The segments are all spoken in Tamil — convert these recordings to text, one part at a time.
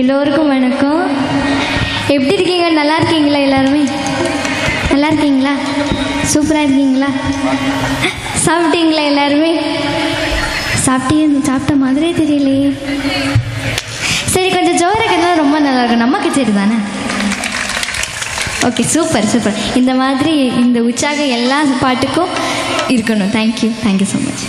எல்லோருக்கும் வணக்கம். எப்படி இருக்கீங்க? நல்லா இருக்கீங்களா எல்லாருமே? நல்லா இருக்கீங்களா? சூப்பராக இருக்கீங்களா? சாப்பிட்டீங்களா எல்லாருமே? சாப்பிட்டே சாப்பிட்ட மாதிரியே தெரியலையே. சரி கொஞ்சம் ஜோராக இருந்தால் ரொம்ப நல்லா இருக்கும். நம்ம கச்சேரி தானே? Okay super super. இந்த மாதிரி இந்த உற்சாகம் எல்லா பாட்டுக்கும் இருக்கணும். Thank you thank you so much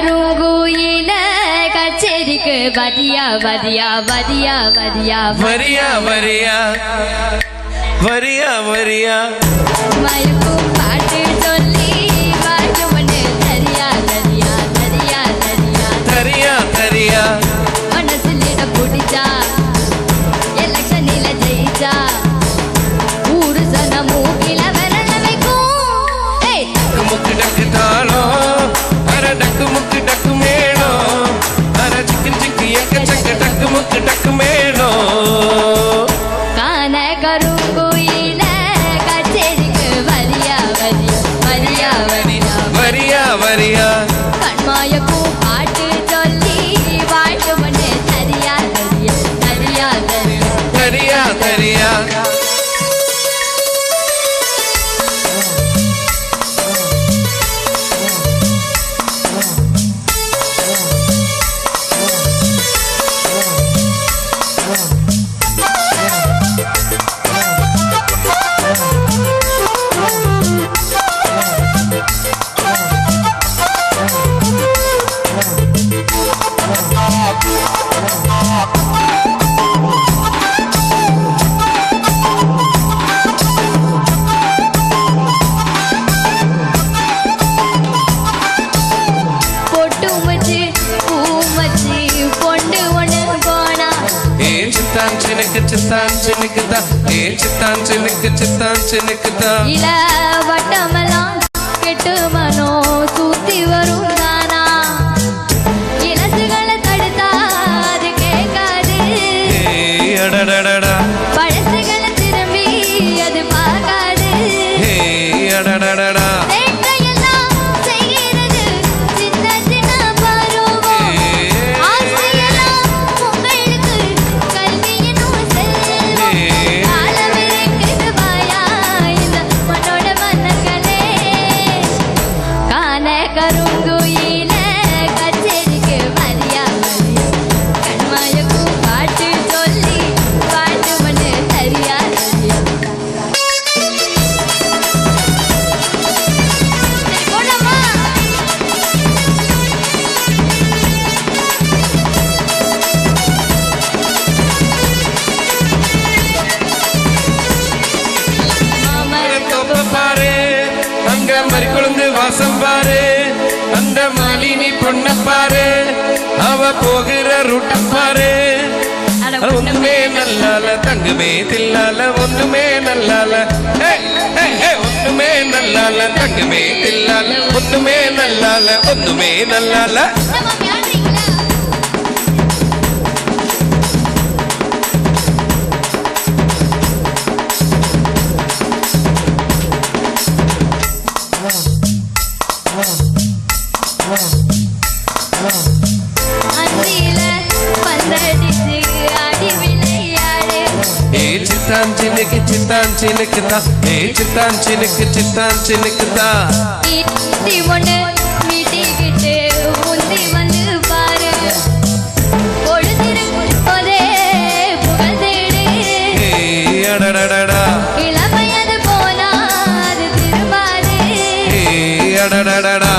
கருங்குயில கச்சேரிக்கு வதியா வதியா வதியா வதியா வரியா வரியா. வரியா வரியா. மயக்கும் பாட்டு சொல்லி claro. చిత్తాంచి ఏ చిత్తాంచి నిక్కు ఇలా వటమలా కెట్టు మనో மறிக்குழுந்து வாசம் பாரு. அந்த மாலினி பொண்ண பாரு. அவ போகிற ரூட்ட பாரு. ஒண்ணுமே நல்லால தங்குமே தில்லால ஒண்ணுமே நல்லால. ஒண்ணுமே நல்லால தங்குமே தில்லால ஒண்ணுமே நல்லால ஒண்ணுமே நல்லால. சினுக்கு சித்தான் சினுக்கு தான் ஏ சித்தான் சினுக்கு தான் ஈட்டி ஒண்ணு மீட்டிக்கிட்டு முந்தி வந்து பாரு. பொழுதிருக்கும் போதே புகழ் தேடு. ஏ அடடடடா. இளமையது போனா அது திரும்பாது அடடடடா.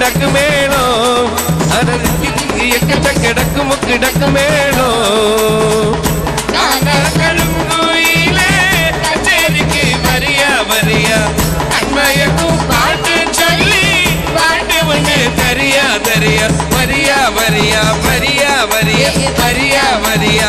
ഡക്ക് മേളോ എക്കച്ചക്ക ഡക്ക് മുക്ക് ഡക്ക് മേളോ വരിയ വരിയ വരിയ വരിയ വരിയ വരിയ വരിയ